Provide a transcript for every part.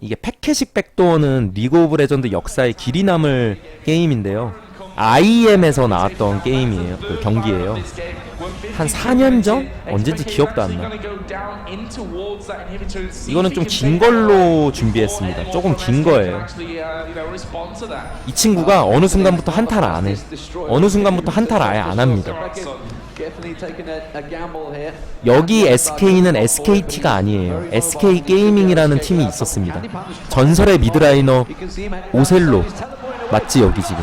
이게 패켓식 백도어는 리그 오브 레전드 역사에 길이 남을 게임인데요. IM에서 나왔던 게임이에요. 그 경기예요. 한 4년 전? 언젠지 기억도 안 나. 이거는 좀 긴 걸로 준비했습니다. 조금 긴 거예요. 이 친구가 어느 순간부터 한타를 안 해. 어느 순간부터 한타를 아예 안 합니다. 여기 SK는 SKT가 아니에요. SK 게이밍이라는 팀이 있었습니다. 전설의 미드라이너 오셀로 맞지 여기 지금.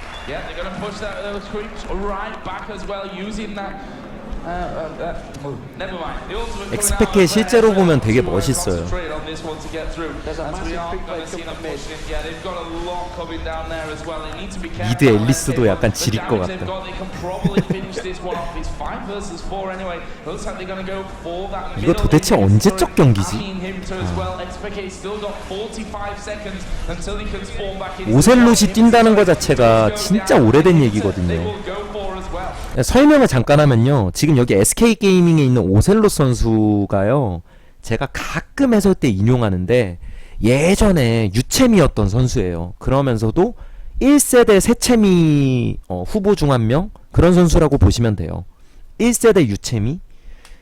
Yeah, they're going to push that, those creeps right back as well, using that. Uh, uh, uh, oh, out 실제로. 보면 되게 멋있어요. 미드 앨리스도 약간 지릴 것 같다. 이거 도대체 언제적. 경기지? Amin inhibitor as well. XPK still got 45 seconds until he can spawn back in. 오셀롯이 뛴다는 것 자체가 진짜 오래된 얘기거든요. 설명을 잠깐 하면요. 지금 여기 SK 게이밍에 있는 오셀롯 선수가요. 제가 가끔 해설 때 인용하는데 예전에 유체미였던 선수예요. 그러면서도 1세대 세체미 어, 후보 중 한 명 그런 선수라고 보시면 돼요. 1세대 유체미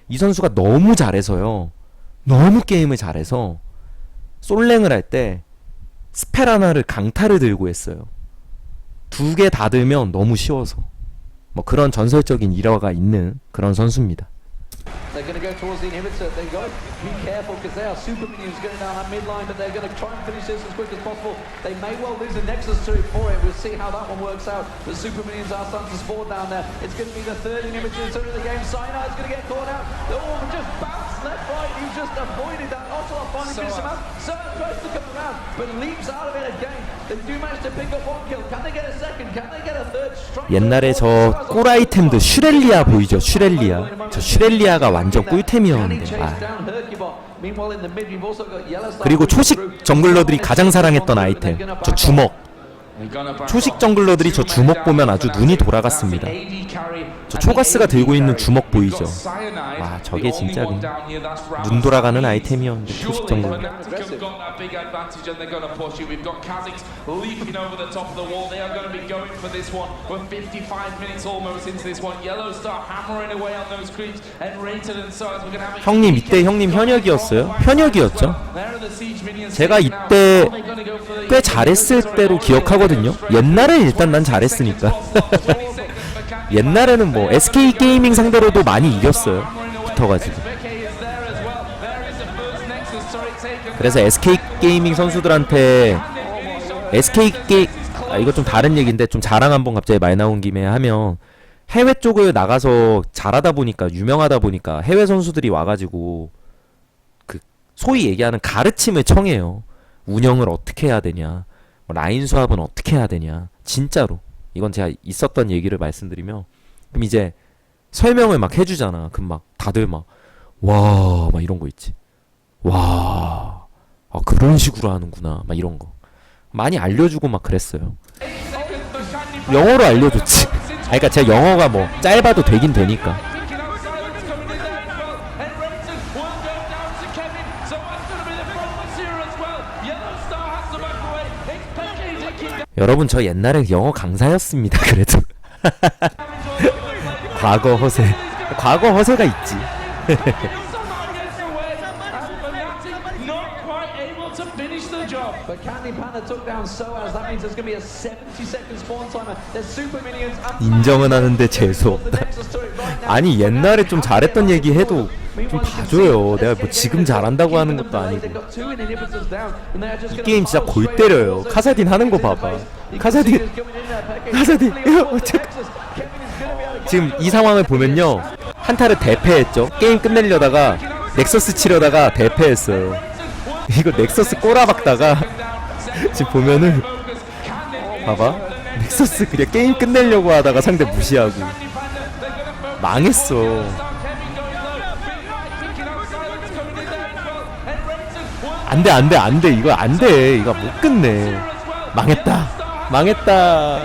이 선수가 너무 잘해서요. 너무 게임을 잘해서 솔랭을 할 때 스펠 하나를 강타를 들고 했어요. 두 개 다 들면 너무 쉬워서. 뭐 그런 전설적인 일화가 있는 그런 선수입니다. They're going to go towards the inhibitor. They've got to be careful because they are super minions going down that mid line, but they're going to try and finish this as quick as possible. They may well lose the Nexus to it for it. We'll see how that one works out. The super minions are starting to spawn down there. It's going to be the third inhibitor in the game. Cyanide is going to get caught out. Oh, just bounced left, right. He just avoided that. Ocelot finally So, finished him uh, out. Cyanide tries to come around, but leaps out of it again. 옛날에 저 꿀 아이템들 슈렐리아 보이죠? 슈렐리아. 저 슈렐리아가 완전 꿀템이었는데. 아. 그리고 초식 정글러들이 가장 사랑했던 아이템. 저 주먹. 초식 정글러들이 저 주먹 보면 아주 눈이 돌아갔습니다. 저 초가스가 들고 있는 주먹 보이죠? 아, 저게 진짜 눈 돌아가는 아이템이었는데 초식 정글러. Galacticum got that big advantage and they're going to push it. We've got Kha'Zix leaping over the top of the wall. They are going to be going for this one. We're 55 minutes almost into this one. Yellow Star hammering away on those creeps and rated and size. We're going to have a 형님 이때 형님 현역이었어요? 현역이었죠? 제가. 이때 꽤 잘했을 때로 기억하거든요. 옛날에 일단 난 잘했으니까. 옛날에는 뭐 SK 게이밍 상대로도 많이 이겼어요. 붙어가지고. 그래서 SK 게이밍 선수들한테 SK 게 아, 이거 좀 다른 얘기인데 좀 자랑 한번 갑자기 많이 나온 김에 하면 해외 쪽을 나가서 잘하다 보니까 유명하다 보니까 해외 선수들이 와가지고 그 소위 얘기하는 가르침을 청해요. 운영을 어떻게 해야 되냐, 뭐 라인 수합은 어떻게 해야 되냐. 진짜로 이건 제가 있었던 얘기를 말씀드리면 그럼 이제 설명을 막 해주잖아. 그럼 막 다들 막 와 막 이런 거 있지. 와, 아, 그런 식으로 하는구나. 막 이런 거. 많이 알려주고 막 그랬어요. 영어로 알려줬지. 아, 그니까 제가 영어가 뭐 짧아도 되긴 되니까. 여러분, 저 옛날에 영어 강사였습니다. 그래도. 과거 허세. 과거 허세가 있지. Not quite able to finish the job. But Candy Panda took down Soaz. That means there's going to be a 70 second spawn timer. There's super minions. and 인정은 하는데 재수 없다. Right now. 아니, 옛날에 좀 잘했던 얘기 해도 좀 봐줘요. 내가 뭐 지금 잘한다고 하는 것도 아니고. 이 게임 진짜 골 때려요. 카사딘 하는 거 봐봐. 카사딘. 카사딘. 어떡- 지금 이 상황을 보면요 한타를 대패했죠 게임 끝내려다가 넥서스 치려다가 대패했어요 이거 넥서스 꼬라박다가 지금 보면은 봐봐 넥서스 그냥 게임 끝내려고 하다가 상대 무시하고 망했어 안돼 안돼 안돼. 이거 안돼. 이거 못 끝내. 망했다. 망했다.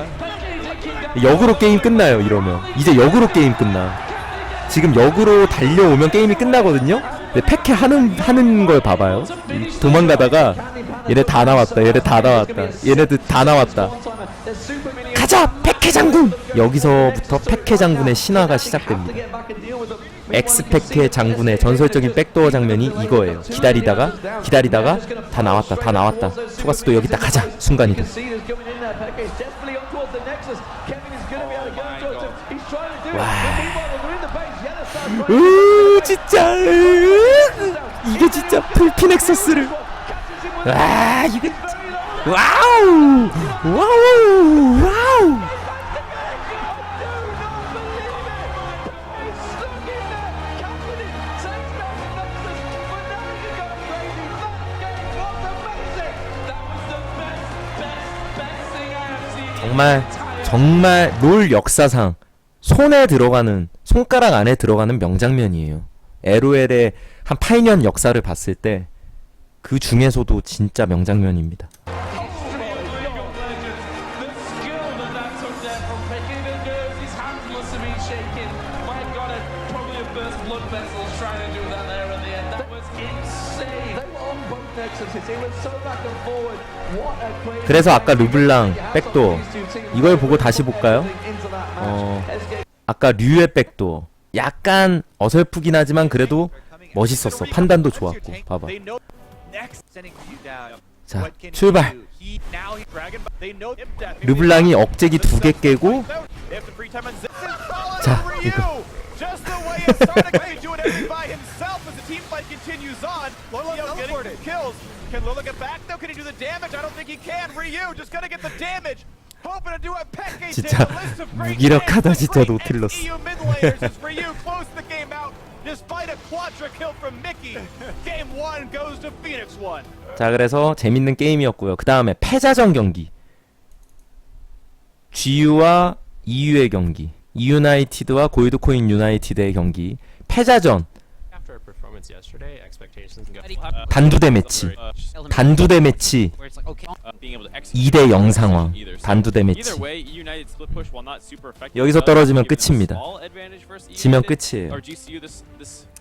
역으로 게임 끝나요 이러면. 이제 역으로 게임 끝나. 지금 역으로 달려오면 게임이 끝나거든요? 근데 패캐 하는 하는 걸 봐봐요. 이 도망가다가 얘네 다 나왔다 얘네 다 나왔다 얘네들 다 나왔다. 가자 패캐 장군! 여기서부터 패캐 장군의 신화가 시작됩니다 엑스팩의 장군의 전설적인 백도어 장면이 이거예요. 기다리다가 기다리다가 다 나왔다 다 나왔다. 초가스도 여기 딱 가자. 순간이다. 으 진짜. 으, 이게 진짜 풀피 넥서스를. 아 이거 와우. 와우 정말 정말 롤 역사상 손에 들어가는 손가락 안에 들어가는 명장면이에요. LOL의 한 8년 역사를 봤을 때 그 중에서도 진짜 명장면입니다. 그래서 아까 르블랑 백도어 이걸 보고 다시 볼까요? 어, 아까 류의 백도어 약간 어설프긴 하지만 그래도 멋있었어. 판단도 좋았고. 봐봐. 자, 출발. 르블랑이 억제기 두 개 깨고 자, 이거 Ray doing everything by himself as the team fight continues on. Getting some kills. Can Lola get back though? Can he do the damage? I don't think he can. Ryu just gonna get the damage. Hoping to do a 진짜 list of great 무기력하다, 진짜 노틸러스. EU mid laners as Ryu close the game out despite a quadra kill from Mickey. Game one goes to Phoenix One. 자 그래서 재밌는 게임이었고요. 그 다음에 패자전 경기. GU와 EU의 경기. 유나이티드와 골드코인 유나이티드의 경기. 패자전 단두대 매치. 단두대 매치 where it's like okay, uh, being able to 2대 0 상황. 단두대 매치. 여기서 떨어지면 끝입니다. 지면 United. 끝이에요.